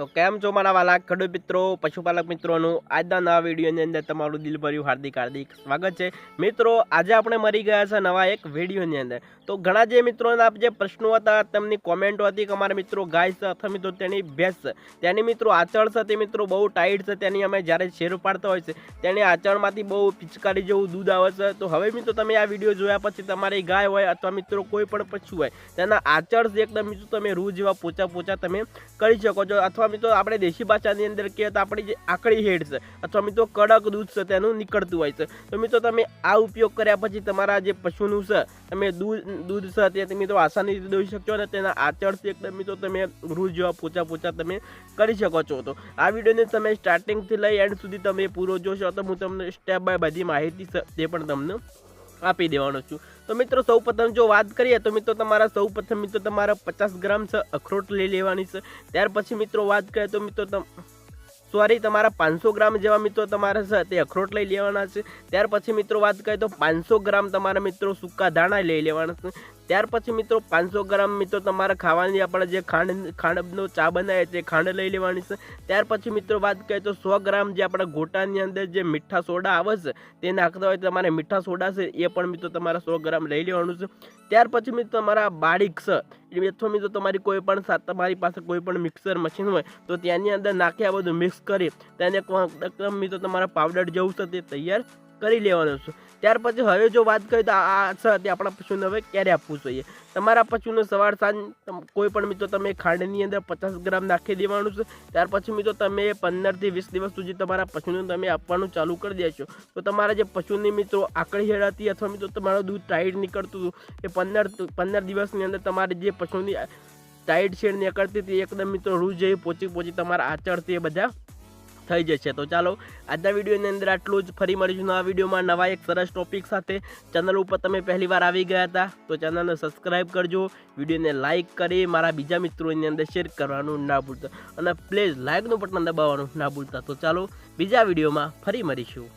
તો કેમ છો મારા વાલા ખેડૂત મિત્રો, પશુપાલક મિત્રોનું? આજના નવા વિડીયોની અંદર તમારું દિલભર્યું હાર્દિક હાર્દિક સ્વાગત છે. મિત્રો, આજે આપણે મરી ગયા છે નવા એક વિડીયોની અંદર. તો ઘણા જે મિત્રોના જે પ્રશ્નો હતા, તેમની કોમેન્ટો હતી કે અમારા મિત્રો ગાય છે અથવા મિત્રો તેની ભેંસ તેની મિત્રો આચળ છે, તે મિત્રો બહુ ટાઈટ છે, તેની અમે જ્યારે શેર પાડતા હોય છે, તેની આચળમાંથી બહુ પિચકારી જેવું દૂધ આવે છે. તો હવે મિત્રો તમે આ વીડિયો જોયા પછી તમારી ગાય હોય અથવા મિત્રો કોઈ પણ પશુ હોય, તેના આચળ એકદમ મિત્રો તમે રૂ જેવા પોચા પોચા તમે કરી શકો છો. અથવા મિત્રો, આપણે દેશી ભાષાની અંદર કહીએ તો આપણી જે આકડી હેડ છે, અથવા મિત્રો કડક દૂધ છે તેનું નીકળતું હોય છે. તો મિત્રો, તમે આ ઉપયોગ કર્યા પછી તમારા જે પશુનું છે, તમે દૂધ દૂધ છે તે મિત્રો આસાનીથી દોઈ શકશો અને તેના આચળથી એકદમ મિત્રો તમે રૂ જેવા પોચા પોચા તમે કરી શકો છો. તો આ વિડીયોને તમે સ્ટાર્ટિંગથી લઈ એન્ડ સુધી તમે પૂરો જોશો, તો હું તમને સ્ટેપ બાય બધી માહિતી તે પણ તમને આપી દેવાનો છું. તો મિત્રો સૌપ્રથમ જો વાત કરીએ, તો મિત્રો, તમારા સૌપ્રથમ મિત્રો, તમારા પચાસ ગ્રામ છે, અખરોટ લઈ લેવાની છે. ત્યાર પછી મિત્રો, વાત કરીએ તો મિત્રો સોરી તમારા પાંચસો ગ્રામ જેવા મિત્રો તમારા છે, તે અખરોટ લઈ લેવાના છે. ત્યાર પછી મિત્રો, વાત કરીએ તો પાંચસો ગ્રામ તમારા મિત્રો સૂકા ધાણા લઈ લેવાના છે. ત્યાર પછી મિત્રો પાંચસો ગ્રામ મિત્રો તમારે ખાવાની, આપણે જે ખાંડ, ખાંડનો ચા બનાવે છે ખાંડ લઈ લેવાની છે. ત્યાર પછી મિત્રો વાત કરીએ તો સો ગ્રામ જે આપણા ગોટાની અંદર જે મીઠા સોડા આવે છે, તે નાખતા હોય તમારે મીઠા સોડા છે, એ પણ મિત્રો તમારે સો ગ્રામ લઈ લેવાનું છે. ત્યાર પછી મિત્રો તમારા બાળીક છે અથવા મિત્રો તમારી કોઈ પણ તમારી પાસે કોઈ પણ મિક્સર મશીન હોય, તો ત્યાંની અંદર નાખી આ બધું મિક્સ કરી, તેને એકદમ મિત્રો તમારા પાવડર જેવું છે તે તૈયાર કરી લેવાનું છે. ત્યાર પછી હવે જો વાત કરીએ તો આ છે આપણા પશુને હવે ક્યારે આપવું જોઈએ? તમારા પશુને સવાર સાંજ કોઈ પણ મિત્રો તમે ખાંડની અંદર પચાસ ગ્રામ નાખી દેવાનું છે, ત્યાર પછી મિત્રો તમે પંદરથી વીસ દિવસ સુધી તમારા પશુને તમે આપવાનું ચાલુ કરી દેશો તો તમારા જે પશુની મિત્રો આકડી હેડ હતી અથવા મિત્રો તમારું દૂધ ટાઈટ નીકળતું હતું, એ પંદર પંદર દિવસની અંદર તમારે જે પશુની ટાઈટ શેડ નીકળતી હતી એકદમ મિત્રો રૂ જેવી પોચી પોચી તમારા આચરતી એ બધા થઈ જશે. તો ચાલો, આજના વિડીયોની અંદર આટલું જ. ફરી મળીશું નવા વિડીયોમાં નવા એક સરસ ટોપિક સાથે. ચેનલ ઉપર તમે પહેલી વાર આવી ગયા હતા, તો ચેનલને સબસ્ક્રાઈબ કરજો. વિડીયોને લાઇક કરી મારા બીજા મિત્રોની અંદર શેર કરવાનું ના ભૂલતા. અને પ્લીઝ લાઇકનું બટન દબાવવાનું ના ભૂલતા. તો ચાલો, બીજા વિડીયોમાં ફરી મળીશું.